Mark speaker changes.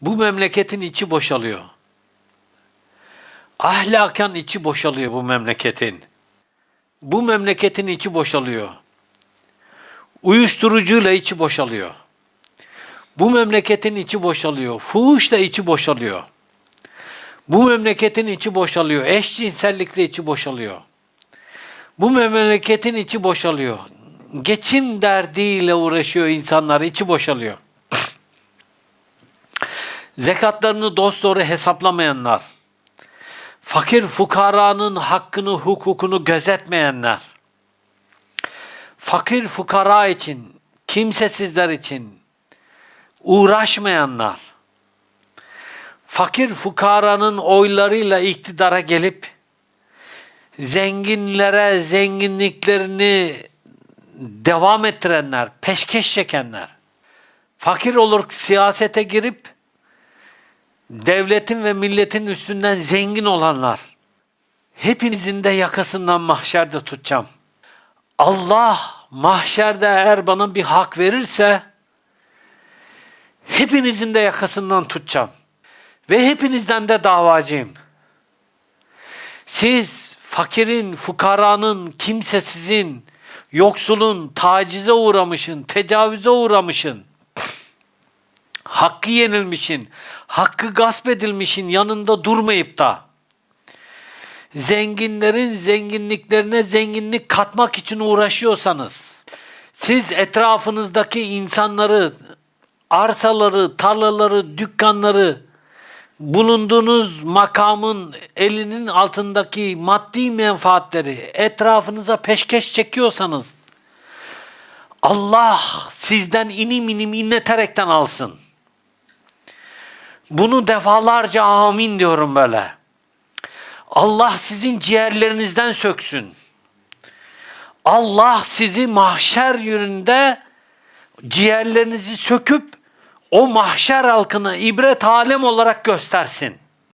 Speaker 1: Bu memleketin içi boşalıyor. Ahlaken içi boşalıyor bu memleketin. Bu memleketin içi boşalıyor. Uyuşturucuyla içi boşalıyor. Bu memleketin içi boşalıyor. Fuhuşla içi boşalıyor. Bu memleketin içi boşalıyor. Eşcinsellikle içi boşalıyor. Bu memleketin içi boşalıyor. Geçim derdiyle uğraşıyor insanlar, içi boşalıyor. Zekatlarını dosdoğru hesaplamayanlar, fakir fukaranın hakkını, hukukunu gözetmeyenler, fakir fukara için, kimsesizler için uğraşmayanlar, fakir fukaranın oylarıyla iktidara gelip zenginlere zenginliklerini devam ettirenler, peşkeş çekenler, fakir olur siyasete girip devletin ve milletin üstünden zengin olanlar, hepinizin de yakasından mahşerde tutacağım. Allah mahşerde eğer bana bir hak verirse, hepinizin de yakasından tutacağım. Ve hepinizden de davacıyım. Siz fakirin, fukaranın, kimsesizin, yoksulun, tacize uğramışın, tecavüze uğramışın, hakkı yenilmişin, hakkı gasp edilmişin yanında durmayıp da zenginlerin zenginliklerine zenginlik katmak için uğraşıyorsanız, siz etrafınızdaki insanları, arsaları, tarlaları, dükkanları, bulunduğunuz makamın elinin altındaki maddi menfaatleri etrafınıza peşkeş çekiyorsanız Allah sizden inim inim inleterekten alsın. Bunu defalarca amin diyorum böyle. Allah sizin ciğerlerinizden söksün. Allah sizi mahşer yönünde ciğerlerinizi söküp o mahşer halkına ibret alem olarak göstersin.